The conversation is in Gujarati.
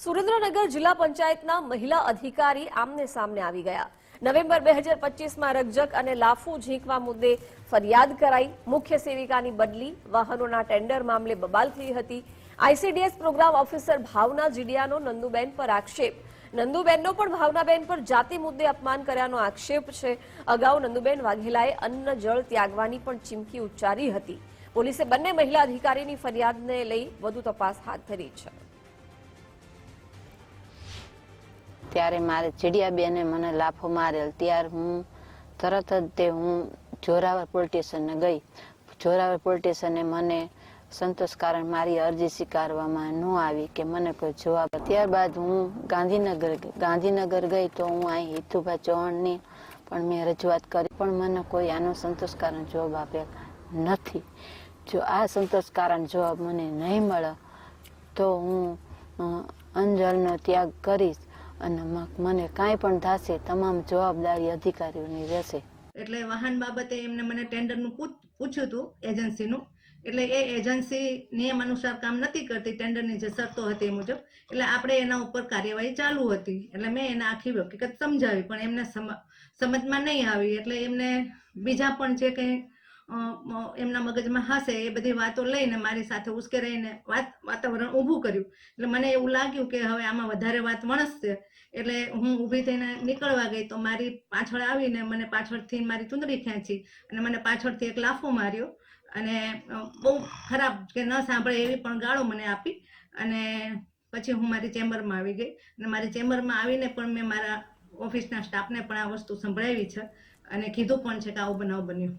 સુરેન્દ્રનગર જિલ્લા પંચાયતના મહિલા અધિકારી આમને સામને આવી ગયા. નવેમ્બર બે હજાર પચીસમાં રકજક અને લાફુ ઝીંકવા મુદ્દે ફરિયાદ કરાઈ. મુખ્ય સેવિકાની બદલી, વાહનોના ટેન્ડર મામલે બબાલ થઈ હતી. આઈસીડીએસ પ્રોગ્રામ ઓફિસર ભાવના જીડિયાનો નંદુબેન પર આક્ષેપ. નંદુબેનનો પણ ભાવનાબેન પર જાતિ મુદ્દે અપમાન કર્યાનો આક્ષેપ છે. અગાઉ નંદુબેન વાઘેલાએ અન્ન, જળ ત્યાગવાની પણ ચીમકી ઉચ્ચારી હતી. પોલીસે બંને મહિલા અધિકારીની ફરિયાદને લઈ વધુ તપાસ હાથ ધરી છે. ત્યારે મારે ચીડિયાબેને મને લાફો મારેલ. ત્યારે હું તરત જ તે હું જોરાવર પોલીસ ગઈ. જોરાવર પોલીસ મને સંતોષકારણ મારી અરજી સ્વીકારવામાં ન આવી કે મને કોઈ જવાબ ત્યારબાદ હું ગાંધીનગર ગાંધીનગર ગઈ તો હું અહીં હિતુભાઈ ચૌહાણની પણ મેં રજૂઆત કરી. પણ મને કોઈ આનો સંતોષકારણ જવાબ આપેલ નથી. જો આ સંતોષકારણ જવાબ મને નહીં મળે તો હું અંજળનો ત્યાગ કરીશ. અને મને કાંઈ પણ થશે, તમામ જવાબદારી અધિકારીઓની રહેશે. એટલે વાહન બાબતે એમને મને ટેન્ડરનું પૂછ્યું હતું એજન્સીનું. એટલે એ એજન્સી નિયમ અનુસાર કામ નથી કરતી, ટેન્ડરની જે શરતો હતી એ મુજબ. એટલે આપણે એના ઉપર કાર્યવાહી ચાલુ હતી. એટલે મેં એને આખી હકીકત સમજાવી, પણ એમને સમ- સમજમાં નહીં આવી. એટલે એમને બીજા પણ જે કંઈ એમના મગજમાં હશે એ બધી વાતો લઈને મારી સાથે ઉશ્કેરાઈને વાત, વાતાવરણ ઊભું કર્યું. એટલે મને એવું લાગ્યું કે હવે આમાં વધારે વાત વણસશે. એટલે હું ઊભી થઈને નીકળવા ગઈ તો મારી પાછળ આવીને મને પાછળથી મારી ચુંદડી ખેંચી અને મને પાછળથી એક લાફો માર્યો. અને બહુ ખરાબ કે ન સાંભળે એવી પણ ગાળો મને આપી. અને પછી હું મારી ચેમ્બરમાં આવી ગઈ. અને મારી ચેમ્બરમાં આવીને પણ મેં મારા ઓફિસના સ્ટાફને પણ આ વસ્તુ સંભળાવી છે. અને કીધું પણ છે કે આવો બનાવ બન્યો.